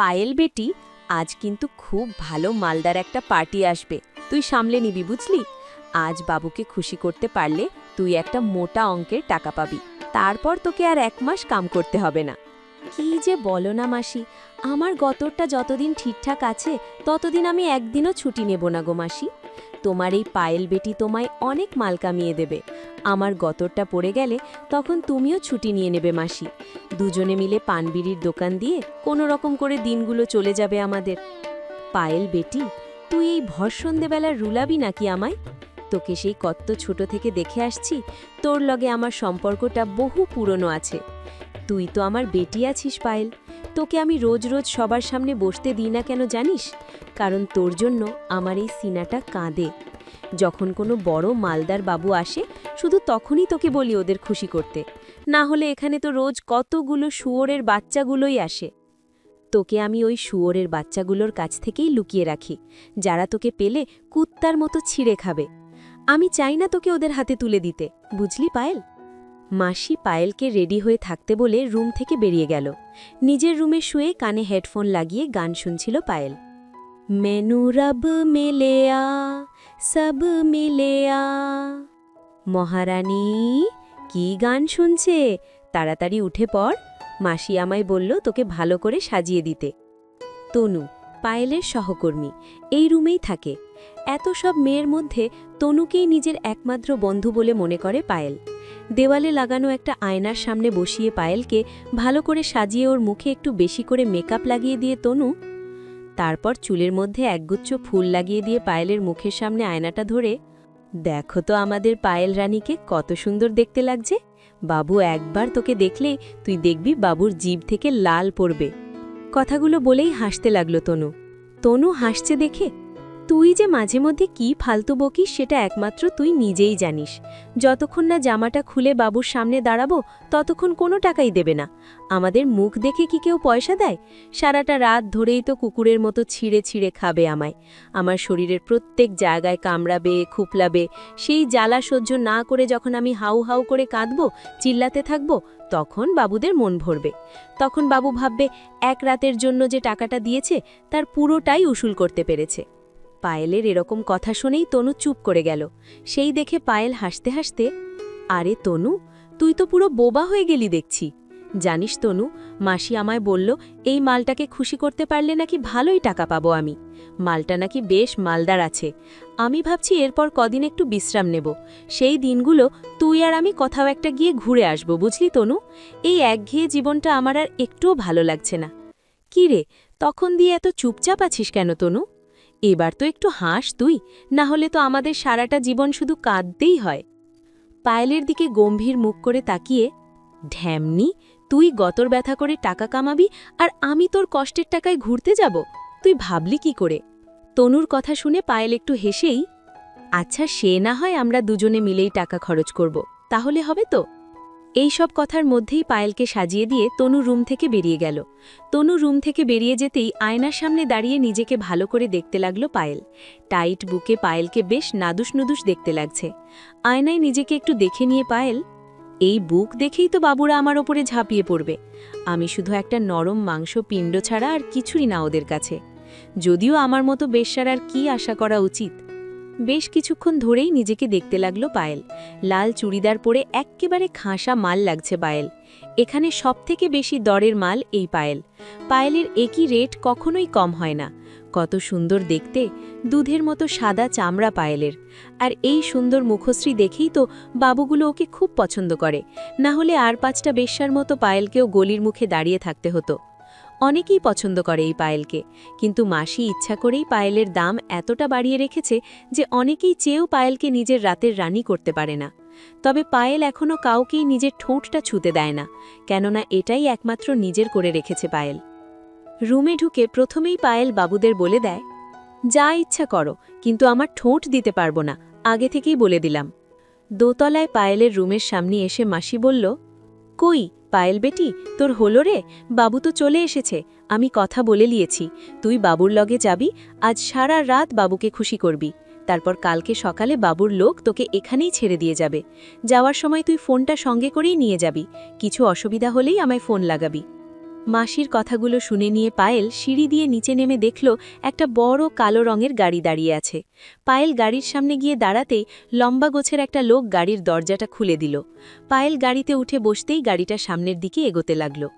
পায়েল বেটি, আজ কিন্তু খুব ভালো মালদার একটা পার্টি আসবে। তুই সামলে নিবি, বুঝলি? আজ বাবুকে খুশি করতে পারলে তুই একটা মোটা অঙ্কের টাকা পাবি। তারপর তোকে আর এক মাস কাম করতে হবে না। কি যে বলো না মাসি, আমার গতরটা যতদিন ঠিকঠাক আছে, ততদিন আমি একদিনও ছুটি নেব না গো মাসি। তোমার এই পায়েল বেটি তোমায় অনেক মাল কামিয়ে দেবে। আমার গতরটা পড়ে গেলে তখন তুমিও ছুটি নিয়ে নেবে মাসি। দুজনে মিলে পানবিড়ির দোকান দিয়ে কোনো রকম করে দিনগুলো চলে যাবে আমাদের। পায়েল বেটি, তুই এই ভর সন্ধেবেলা রুলাবি নাকি আমায়? তোকে সেই কত ছোট থেকে দেখে আসছি, তোর লগে আমার সম্পর্কটা বহু পুরনো আছে। তুই তো আমার বেটি আছিস, পায়েল। তোকে আমি রোজ রোজ সবার সামনে বসতে দিই না কেন জানিস? কারণ তোর জন্য আমার এই সিনাটা কাঁদে। যখন কোনো বড় মালদার বাবু আসে, শুধু তখনই তোকে বলি ওদের খুশি করতে। না হলে এখানে তো রোজ কতগুলো শুয়োরের বাচ্চাগুলোই আসে। তোকে আমি ওই শুয়োরের বাচ্চাগুলোর কাছ থেকেই লুকিয়ে রাখি, যারা তোকে পেলে কুত্তার মতো ছিঁড়ে খাবে। আমি চাই না তোকে ওদের হাতে তুলে দিতে, বুঝলি পায়েল? মাসি পায়েলকে রেডি হয়ে থাকতে বলে রুম থেকে বেরিয়ে গেল। নিজের রুমে শুয়ে কানে হেডফোন লাগিয়ে গান শুনছিল পায়েল। মেনু রব মিলেয়া, সব মিলেয়া। মহারানী, কি গান শুনছে? তাড়াতাড়ি উঠে পড়। মাসি আমায় বলল তোকে ভালো করে সাজিয়ে দিতে। তনু, পায়েলের সহকর্মী, এই রুমেই থাকে। এত সব মেয়ের মধ্যে তনুকেই নিজের একমাত্র বন্ধু বলে মনে করে পায়েল। দেওয়ালে লাগানো একটা আয়নার সামনে বসিয়ে পায়েলকে ভালো করে সাজিয়ে ওর মুখে একটু বেশি করে মেকআপ লাগিয়ে দিয়ে, তনু। তারপর চুলের মধ্যে একগুচ্ছ ফুল লাগিয়ে দিয়ে পায়েলের মুখের সামনে আয়নাটা ধরে, দেখো তো আমাদের পায়েল রানীকে কত সুন্দর দেখতে লাগছে। বাবু, একবার তোকে দেখলে তুই দেখবি বাবুর জিভ থেকে লাল পড়বে। কথাগুলো বলেই হাসতে লাগল তনু। তনু হাসছে দেখে তুই যে মাঝে মধ্যে কি ফালতু বকিস, সেটা একমাত্র তুই নিজেই জানিস। যতক্ষণ না জামাটা খুলে বাবুর সামনে দাঁড়াবো, ততক্ষণ কোনো টাকাই দেবে না। আমাদের মুখ দেখে কি কেউ পয়সা দেয়? সারাটা রাত ধরেই তো কুকুরের মতো ছিঁড়ে ছিঁড়ে খাবে আমায়। আমার শরীরের প্রত্যেক জায়গায় কামড়াবে, খুপলাবে। সেই জ্বালা সহ্য না করে যখন আমি হাউ হাউ করে কাঁদবো, চিল্লাতে থাকব, তখন বাবুদের মন ভরবে। তখন বাবু ভাববে, এক রাতের জন্য যে টাকাটা দিয়েছে, তার পুরোটাই উসুল করতে পেরেছে। পায়েলের এরকম কথা শুনেই তনু চুপ করে গেল। সেই দেখে পায়েল হাসতে হাসতে, আরে তনু, তুই তো পুরো বোবা হয়ে গেলি দেখছি। জানিস তনু, মাসি আমায় বলল, এই মালটাকে খুশি করতে পারলে নাকি ভালোই টাকা পাবো আমি। মালটা নাকি বেশ মালদার আছে। আমি ভাবছি এরপর কদিন একটু বিশ্রাম নেব। সেই দিনগুলো তুই আর আমি কোথাও একটা গিয়ে ঘুরে আসব, বুঝলি তনু? এই একঘেয়ে জীবনটা আমার আর একটুও ভালো লাগছে না। কি রে, তখন দিয়ে এত চুপচাপ আছিস কেন তনু? এবার তো একটু হাস তুই, না হলে তো আমাদের সারাটা জীবন শুধু কাঁদতেই হয়। পায়েলের দিকে গম্ভীর মুখ করে তাকিয়ে, ঢ্যামনি, তুই গতর ব্যথা করে টাকা কামাবি আর আমি তোর কষ্টের টাকায় ঘুরতে যাব? তুই ভাবলি কি করে? তনুর কথা শুনে পায়েল একটু হেসেই আচ্ছা সে না হয় আমরা দুজনে মিলেই টাকা খরচ করব, তাহলে হবে তো? এই সব কথার মধ্যেই পায়েলকে সাজিয়ে দিয়ে তনু রুম থেকে বেরিয়ে গেল। তনু রুম থেকে বেরিয়ে যেতেই আয়নার সামনে দাঁড়িয়ে নিজেকে ভালো করে দেখতে লাগল পায়েল। টাইট বুকে পায়েলকে বেশ নাদুস নুদুস দেখতে লাগছে। আয়নায় নিজেকে একটু দেখে নিয়ে পায়েল, এই বুক দেখেই তো বাবুরা আমার ওপরে ঝাঁপিয়ে পড়বে। আমি শুধু একটা নরম মাংস পিণ্ড ছাড়া আর কিছুই না ওদের কাছে। যদিও আমার মতো বেশ্যার আর কি আশা করা উচিত বেশ কিছুক্ষণ ধরেই নিজেকে দেখতে লাগল পায়েল। লাল চুড়িদার পরে এক্কেবারে খাঁসা মাল লাগছে পায়েল। এখানে সবথেকে বেশি দরের মাল এই পায়েল। পায়েলের একই রেট কখনোই কম হয় না। কত সুন্দর দেখতে, দুধের মতো সাদা চামড়া পায়েলের। আর এই সুন্দর মুখশ্রী দেখেই তো বাবুগুলো ওকে খুব পছন্দ করে। না হলে আর পাঁচটা বেশ্যার মতো পায়েলকেও গলির মুখে দাঁড়িয়ে থাকতে হতো। অনেকেই পছন্দ করে এই পায়েলকে। কিন্তু মাসি ইচ্ছা করেই পায়েলের দাম এতটা বাড়িয়ে রেখেছে যে অনেকেই চেয়েও পায়েলকে নিজের রাতের রানী করতে পারে না। তবে পায়েল এখনও কাউকেই নিজের ঠোঁটটা ছুতে দেয় না, কেননা এটাই একমাত্র নিজের করে রেখেছে পায়েল। রুমে ঢুকে প্রথমেই পায়েল বাবুদের বলে দেয়, যা ইচ্ছা করো, কিন্তু আমার ঠোঁট দিতে পারব না। আগে থেকেই বলে দিলাম। দোতলায় পায়েলের রুমের সামনে এসে মাসি বলল, কই পায়েল বেটি, তোর হলো রে? বাবু তো চলে এসেছে। আমি কথা বলে লিয়েছি তুই বাবুর লগে যাবি, আজ সারা রাত বাবুকে খুশি করবি। তারপর কালকে সকালে বাবুর লোক তোকে এখানেই ছেড়ে দিয়ে যাবে। যাওয়ার সময় তুই ফোনটা সঙ্গে করেই নিয়ে যাবি। কিছু অসুবিধা হলেই আমায় ফোন লাগাবি। মাসির কথাগুলো শুনে নিয়ে পায়েল সিঁড়ি দিয়ে নিচে নেমে দেখল একটা বড় কালো রঙের গাড়ি দাঁড়িয়ে আছে। পায়েল গাড়ির সামনে গিয়ে দাঁড়াতেই লম্বা গোছের একটা লোক গাড়ির দরজাটা খুলে দিল। পায়েল গাড়িতে উঠে বসতেই গাড়িটা সামনের দিকে এগোতে লাগল।